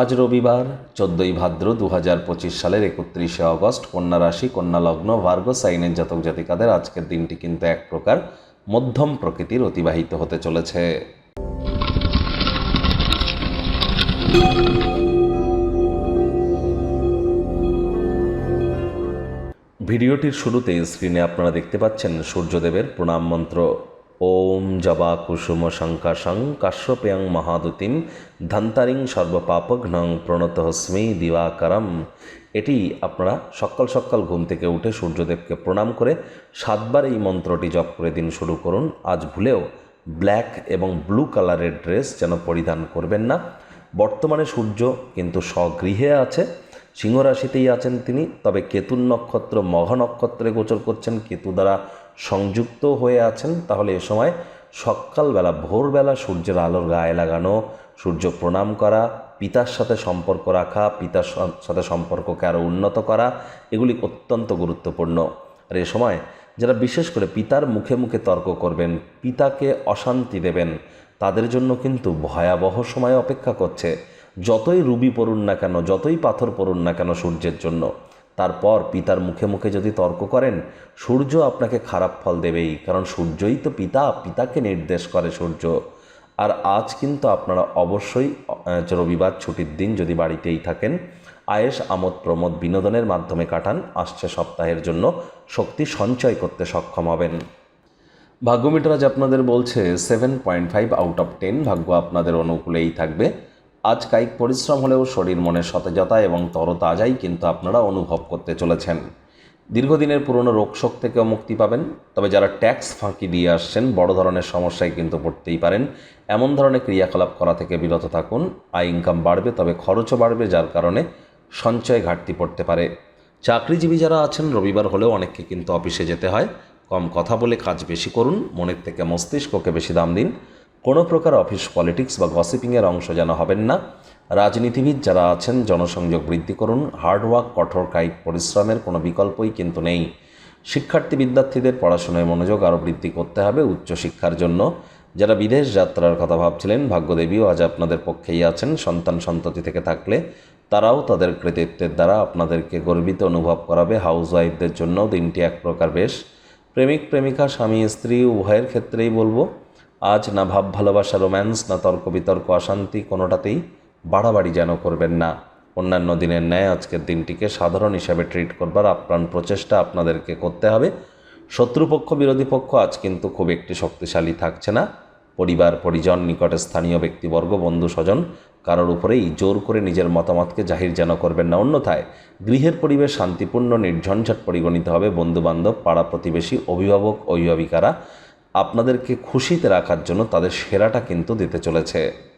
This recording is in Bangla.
আজ রবিবার, চোদ্দোই ভাদ্র দু হাজার পঁচিশ সালের একত্রিশে অগস্ট, কন্যা রাশি, কন্যা লগ্ন, ভার্গ, সাইনের জাতক জাতিকাদের আজকের দিনটি কিন্তু এক প্রকার মধ্যম প্রকৃতির অতিবাহিত হতে চলেছে। ভিডিওটির শুরুতে স্ক্রিনে আপনারা দেখতে পাচ্ছেন সূর্যদেবের প্রণাম মন্ত্র। ওম জবা কুসুম শঙ্কাশং কাশ্যপেয়ং মহাদুতিম ধন্তারিং সর্বপাপঘ্নং প্রণত হস্মি দিবাকরম। এটি আপনারা সকাল সকাল ঘুম থেকে উঠে সূর্যদেবকে প্রণাম করে সাতবার এই মন্ত্রটি জপ করে দিন শুরু করুন। আজ ভুলেও ব্ল্যাক এবং ব্লু কালারের ড্রেস যেন পরিধান করবেন না। বর্তমানে সূর্য কিন্তু স্বগৃহে আছে সিংহ রাশিতেই আছেন তিনি, তবে কেতুর নক্ষত্র মঘ নক্ষত্রে গোচর করছেন। কেতু দ্বারা সংযুক্ত হয়ে আছেন, তাহলে এ সময় সকালবেলা, ভোরবেলা সূর্যের আলোর গায়ে লাগানো, সূর্য প্রণাম করা, পিতার সাথে সম্পর্ক রাখা, পিতার সাথে সম্পর্ককে আরও উন্নত করা, এগুলি অত্যন্ত গুরুত্বপূর্ণ। আর এ সময় যারা বিশেষ করে পিতার মুখে মুখে তর্ক করবেন, পিতাকে অশান্তি দেবেন, তাদের জন্য কিন্তু ভয়াবহ সময় অপেক্ষা করছে। যতই রুবি পড়ুন না কেন, যতই পাথর পড়ুন না কেন সূর্যের জন্য তারপর পিতার মুখে মুখে যদি তর্ক করেন, সূর্য আপনাকে খারাপ ফল দেবেই, কারণ সূর্যই তো পিতা, পিতাকে নির্দেশ করে সূর্য। আর আজ কিন্তু আপনারা অবশ্যই রবিবার ছুটির দিন যদি বাড়িতেই থাকেন আয়েস আমোদ, প্রমোদ বিনোদনের মাধ্যমে কাটান, আসছে সপ্তাহের জন্য শক্তি সঞ্চয় করতে সক্ষম হবেন। ভাগ্যমিটার আজ আপনাদের বলছে seven point five out of ten ভাগ্য আপনাদের অনুকূলেই থাকবে। আজ কায়িক পরিশ্রম হলেও শরীর মনের সতেজতা এবং তরতাজাই কিন্তু আপনারা অনুভব করতে চলেছেন। দীর্ঘদিনের পুরনো রোগশোক থেকেও মুক্তি পাবেন, তবে যারা ট্যাক্স ফাঁকি দিয়ে আসছেন, বড় ধরনের সমস্যায় কিন্তু পড়তেই পারেন। এমন ধরনের ক্রিয়াকলাপ করা থেকে বিরত থাকুন। আয় ইনকাম বাড়বে, তবে খরচও বাড়বে, যার কারণে সঞ্চয় ঘাটতি পড়তে পারে। চাকরিজীবী যারা আছেন, রবিবার হলেও অনেককে কিন্তু অফিসে যেতে হয়। কম কথা বলে কাজ বেশি করুন, মনের থেকে মস্তিষ্ককে বেশি দাম দিন। কোনো প্রকার অফিস পলিটিক্স বা গসিপিংয়ের অংশ যেন হবেন না। রাজনীতিবিদ যারা আছেন, জনসংযোগ বৃদ্ধি করুন। হার্ডওয়ার্ক কঠোর কায়িক পরিশ্রমের কোনো বিকল্পই কিন্তু নেই। শিক্ষার্থী বিদ্যার্থীদের পড়াশোনায় মনোযোগ আরও বৃদ্ধি করতে হবে উচ্চশিক্ষার জন্য। যারা বিদেশ যাত্রার কথা ভাবছিলেন, ভাগ্যদেবীও আজ আপনাদের পক্ষেই আছেন। সন্তান সন্ততি থেকে থাকলে তারাও তাদের কৃতিত্বের দ্বারা আপনাদেরকে গর্বিত অনুভব করাবে। হাউস ওয়াইফদের জন্য দিনটি এক প্রকার বেশ। প্রেমিক, প্রেমিকা, স্বামী, স্ত্রী, উভয়ের ক্ষেত্রেই বলব আজ না ভাব ভালোবাসা, রোম্যান্স, না তর্ক বিতর্ক, অশান্তি কোনোটাতেই বাড়াবাড়ি যেন করবেন না। অন্যান্য দিনের ন্যায় আজকের দিনটিকে সাধারণ হিসাবে ট্রিট করবার আপ্রাণ প্রচেষ্টা আপনাদেরকে করতে হবে। শত্রুপক্ষ, বিরোধী পক্ষ আজ কিন্তু খুব একটি শক্তিশালী থাকছে না। পরিবার, পরিজন, নিকটে স্থানীয় ব্যক্তিবর্গ, বন্ধু, স্বজন কারোর উপরেই জোর করে নিজের মতামতকে জাহির যেন করবেন না। অন্যথায় গৃহের পরিবেশ শান্তিপূর্ণ, নির্ঝঞ্ঝাট পরিগণিত হবে। বন্ধুবান্ধব, পাড়া প্রতিবেশী, অভিভাবক, অভিভাবিকারা আপনাদেরকে খুশিতে রাখার জন্য তাদের সেরাটা কিন্তু দিতে চলেছে।